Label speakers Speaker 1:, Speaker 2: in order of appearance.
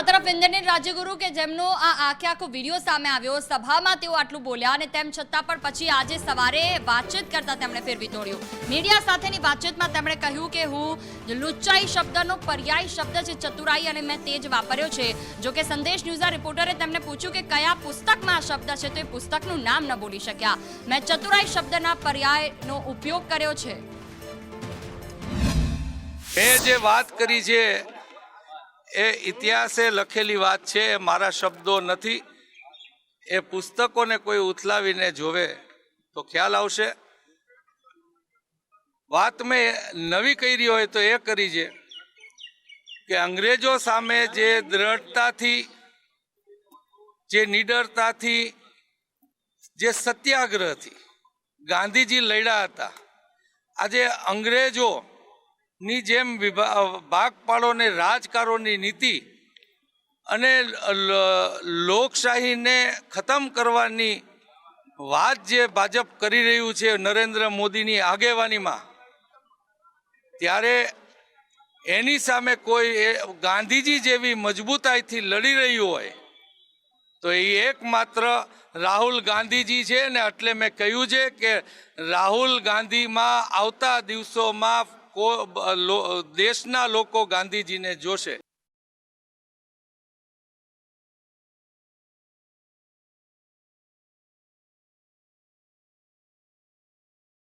Speaker 1: આ તરફ ઇન્દ્રનીલ રાજ્યગુરુ કે જેમનો આ આખે આખો વીડિયો સામે આવ્યો, સભામાં તેઓ આટલું બોલ્યા અને તેમ છતાં પણ પછી આજે સવારે વાતચીત કરતા તેમણે ફેરવી તોડ્યું. મીડિયા સાથેની વાતચીતમાં તેમણે કહ્યું કે હું લુચ્ચાઈ શબ્દનો પર્યાય શબ્દ છે, ચતુરાઈ અને મેં તે જ વાપર્યો છે. જો કે સંદેશ ન્યૂઝના રિપોર્ટરે તેમને પૂછ્યું કે કયા પુસ્તકમાં આ શબ્દ છે, તો એ પુસ્તકનું નામ ન બોલી શક્યા. મેં ચતુરાઈ શબ્દના પર્યાયનો ઉપયોગ કર્યો છે.
Speaker 2: મેં જે વાત કરી છે એ ઇતિહાસે લખેલી વાત છે, એ મારા શબ્દો નથી. એ પુસ્તકોને કોઈ ઉથલાવીને જોવે તો ખ્યાલ આવશે. વાત મેં નવી કરી હોય તો એ કરી છે કે અંગ્રેજો સામે જે દ્રઢતાથી, જે નિડરતાથી, જે સત્યાગ્રહથી ગાંધીજી લડ્યા હતા. આજે અંગ્રેજો ની જેમ વિભા- ભાગ પાડોને રાજકારોની નીતિ અને લોકશાહીને ખતમ કરવાની વાત જે ભાજપ કરી રહ્યું છે નરેન્દ્ર મોદીની આગેવાનીમાં, ત્યારે એની સામે કોઈ ગાંધીજી જેવી મજબૂતાઈથી લડી રહ્યું હોય, તો એ એકમાત્ર રાહુલ ગાંધીજી છે ને એટલે મેં કહ્યું છે કે રાહુલ ગાંધીમાં આવતા દિવસોમાં દેશના લોકો ગાંધીજીને જોશે.